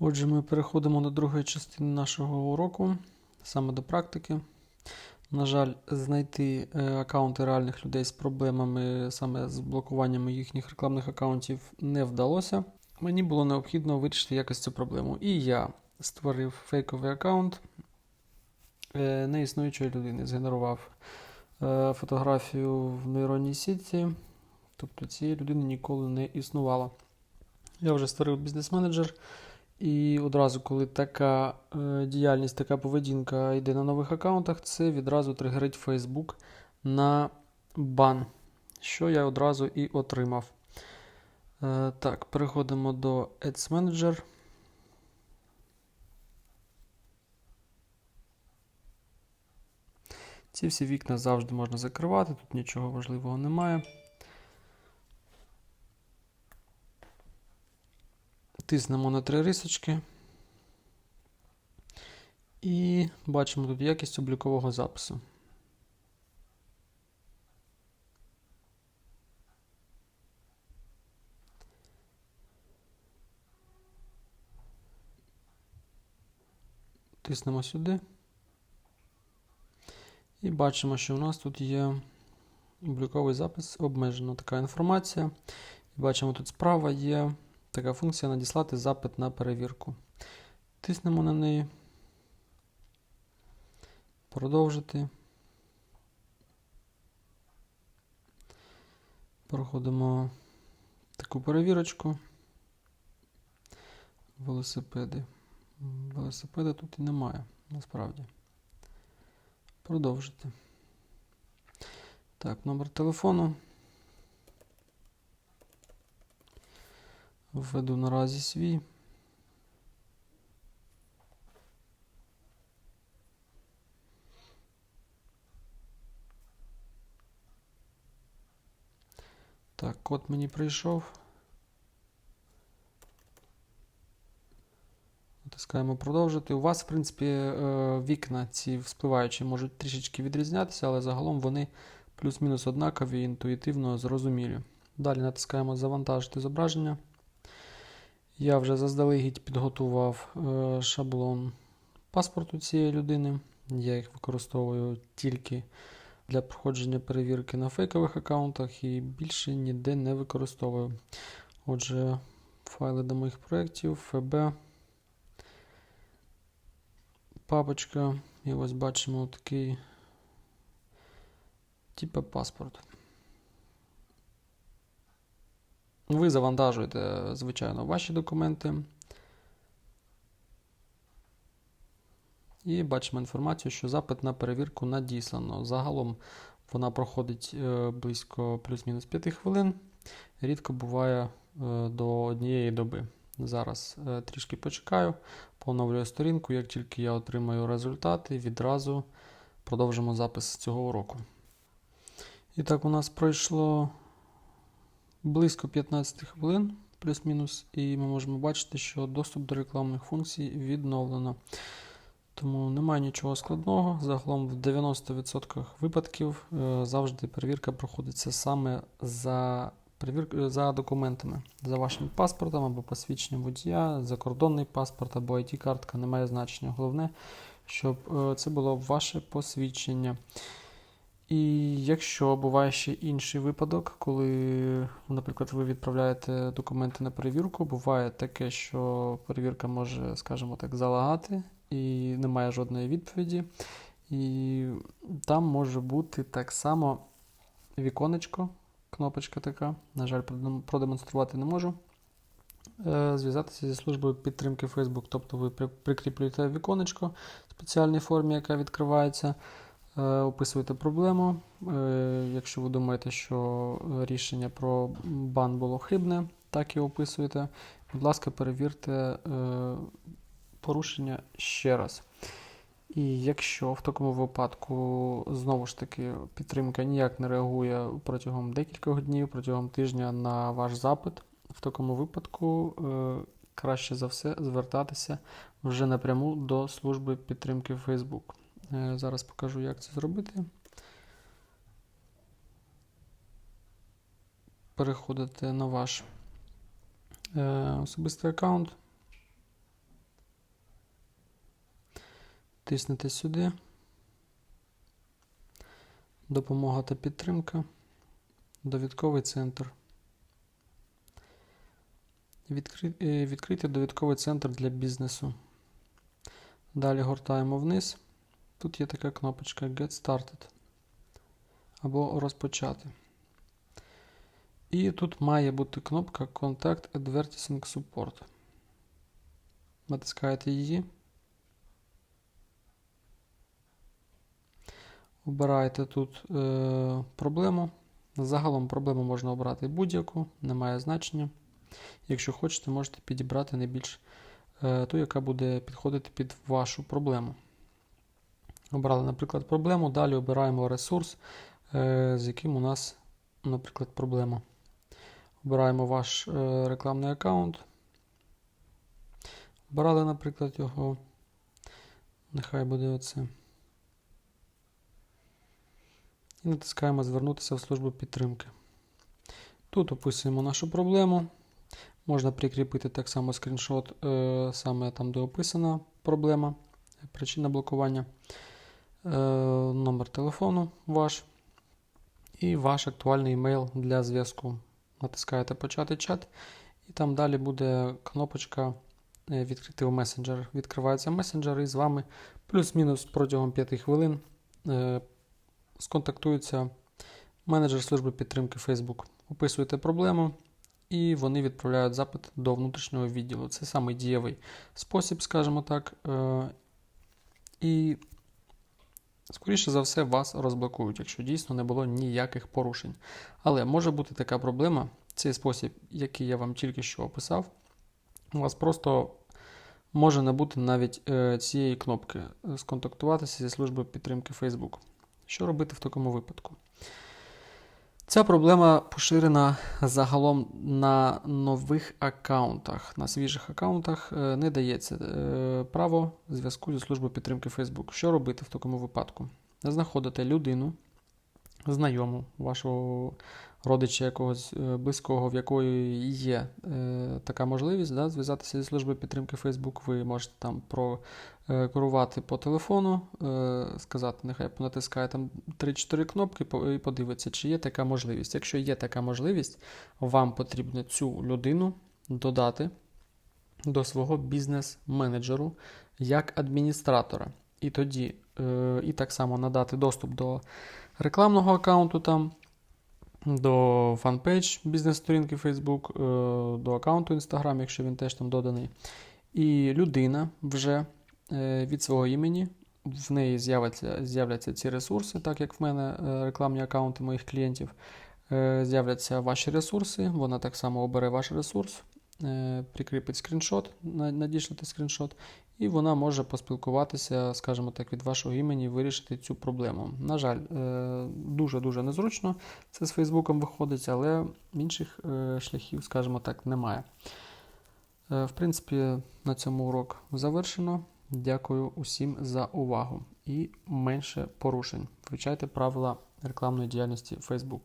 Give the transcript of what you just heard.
Отже, ми переходимо до другої частини нашого уроку, саме до практики. На жаль, знайти е, аккаунти реальних людей з проблемами, саме з блокуванням їхніх рекламних аккаунтів, не вдалося. Мені було необхідно вирішити якось цю проблему. І я створив фейковий аккаунт е, неіснуючої людини, згенерував е, фотографію в нейронній сітці, тобто цієї людини ніколи не існувало. Я вже створив бізнес-менеджер. І одразу, коли така е, діяльність, така поведінка йде на нових аккаунтах, це відразу тригерить Facebook на бан, що я одразу і отримав. Е, так, переходимо до Ads Manager. Ці всі вікна завжди можна закривати, тут нічого важливого немає. Тиснемо на три рисочки. І бачимо тут якість облікового запису. Тиснемо сюди. І бачимо, що у нас тут є обліковий запис, обмежена така інформація. І бачимо, тут справа є така функція надіслати запит на перевірку. Тиснемо на неї. Продовжити. Проходимо таку перевірочку. Велосипеди. Велосипеда тут і немає, насправді. Продовжити. Так, номер телефону. Введу наразі свій. Так, код мені прийшов. Натискаємо продовжити. У вас, в принципі, е, вікна ці вспливаючі можуть трішечки відрізнятися, але загалом вони плюс-мінус однакові, інтуїтивно зрозумілі. Далі натискаємо Завантажити зображення. Я вже заздалегідь підготував е, шаблон паспорту цієї людини. Я їх використовую тільки для проходження перевірки на фейкових аккаунтах і більше ніде не використовую. Отже, файли до моїх проєктів, FB, папочка. І ось бачимо такий типу паспорт. Ви завантажуєте, звичайно, ваші документи. І бачимо інформацію, що запит на перевірку надіслано. Загалом вона проходить е, близько плюс-мінус 5 хвилин. Рідко буває е, до однієї доби. Зараз е, трішки почекаю, поновлюю сторінку. Як тільки я отримаю результати, відразу продовжимо запис цього уроку. І так, у нас пройшло близько 15 хвилин, плюс-мінус, і ми можемо бачити, що доступ до рекламних функцій відновлено. Тому немає нічого складного. Загалом в 90% випадків е, завжди перевірка проходиться саме за перевір... за документами, за вашим паспортом або посвідченням водія, закордонний паспорт або IT-картка, немає значення. Головне, щоб е, це було ваше посвідчення. І якщо буває ще інший випадок, коли, наприклад, ви відправляєте документи на перевірку, буває таке, що перевірка може, скажімо так, залагати і немає жодної відповіді. І там може бути так само віконечко, кнопочка така. На жаль, продемонструвати не можу. Е, зв'язатися зі службою підтримки Facebook. Тобто ви прикріплюєте віконечко в спеціальній формі, яка відкривається. Е, описуєте проблему. Е, якщо ви думаєте, що рішення про бан було хибне, так і описуєте. Будь ласка, перевірте порушення ще раз. І якщо в такому випадку знову ж таки підтримка ніяк не реагує протягом декількох днів, протягом тижня на ваш запит, в такому випадку е, краще за все звертатися вже напряму до служби підтримки Facebook. Е, зараз покажу, як це зробити. Переходите на ваш е, особистий аккаунт. Тиснете сюди. Допомога та підтримка. Довідковий центр. Е, Відкрити довідковий центр для бізнесу. Далі гортаємо вниз. Тут є така кнопочка Get Started. Або розпочати. І тут має бути кнопка Contact Advertising Support. Натискаєте її. Обираєте тут е, проблему. Загалом проблему можна обрати будь-яку, немає значення. Якщо хочете, можете підібрати найбільш е, ту, яка буде підходити під вашу проблему. Обрали, наприклад, проблему. Далі обираємо ресурс, е, з яким у нас, наприклад, проблема. Обираємо ваш е, рекламний аккаунт. Обрали, наприклад, його. Нехай буде оце. І натискаємо Звернутися в службу підтримки. Тут описуємо нашу проблему. Можна прикріпити так само скріншот, е, саме там, де описана проблема, причина блокування, номер телефону ваш і ваш актуальний емейл для зв'язку. Натискаєте Почати чат, і там далі буде кнопочка е, Відкрити в месенджер. Відкривається месенджер і з вами плюс-мінус протягом 5 хвилин е, сконтактується менеджер служби підтримки Facebook. Описуєте проблему, і вони відправляють запит до внутрішнього відділу. Це самий дієвий спосіб, скажімо так. Е, І, скоріше за все, вас розблокують, якщо дійсно не було ніяких порушень. Але може бути така проблема, цей спосіб, який я вам тільки що описав, у вас просто може не бути навіть е, цієї кнопки е, сконтактуватися зі службою підтримки Facebook. Що робити в такому випадку? Ця проблема поширена загалом на нових аккаунтах. На свіжих аккаунтах е, не дається е, право зв'язку зі службою підтримки Facebook. Що робити в такому випадку? Знаходите людину, знайому, вашого родича якогось е, близького, в якої є е, така можливість да, зв'язатися зі службою підтримки Facebook. Ви можете там прокерувати по телефону, е, сказати, нехай понатискає там 3-4 кнопки і подивиться, чи є така можливість. Якщо є така можливість, вам потрібно цю людину додати до свого бізнес-менеджеру як адміністратора. І тоді, е, і так само надати доступ до рекламного аккаунту там, до фанпейдж бізнес-сторінки Facebook, е, до аккаунту Instagram, якщо він теж там доданий. І людина вже е, від свого імені, в неї з'являться, з'являться ці ресурси, так як в мене е, рекламні аккаунти моїх клієнтів. З'являться ваші ресурси, вона так само обере ваш ресурс, прикріпить скріншот, на- надішлете скріншот, і вона може поспілкуватися, скажімо так, від вашого імені вирішити цю проблему. На жаль, е, дуже-дуже незручно це з Фейсбуком виходить, але інших е, шляхів, скажімо так, немає. Е, В принципі, на цьому урок завершено. Дякую усім за увагу і менше порушень. Вивчайте правила рекламної діяльності Facebook.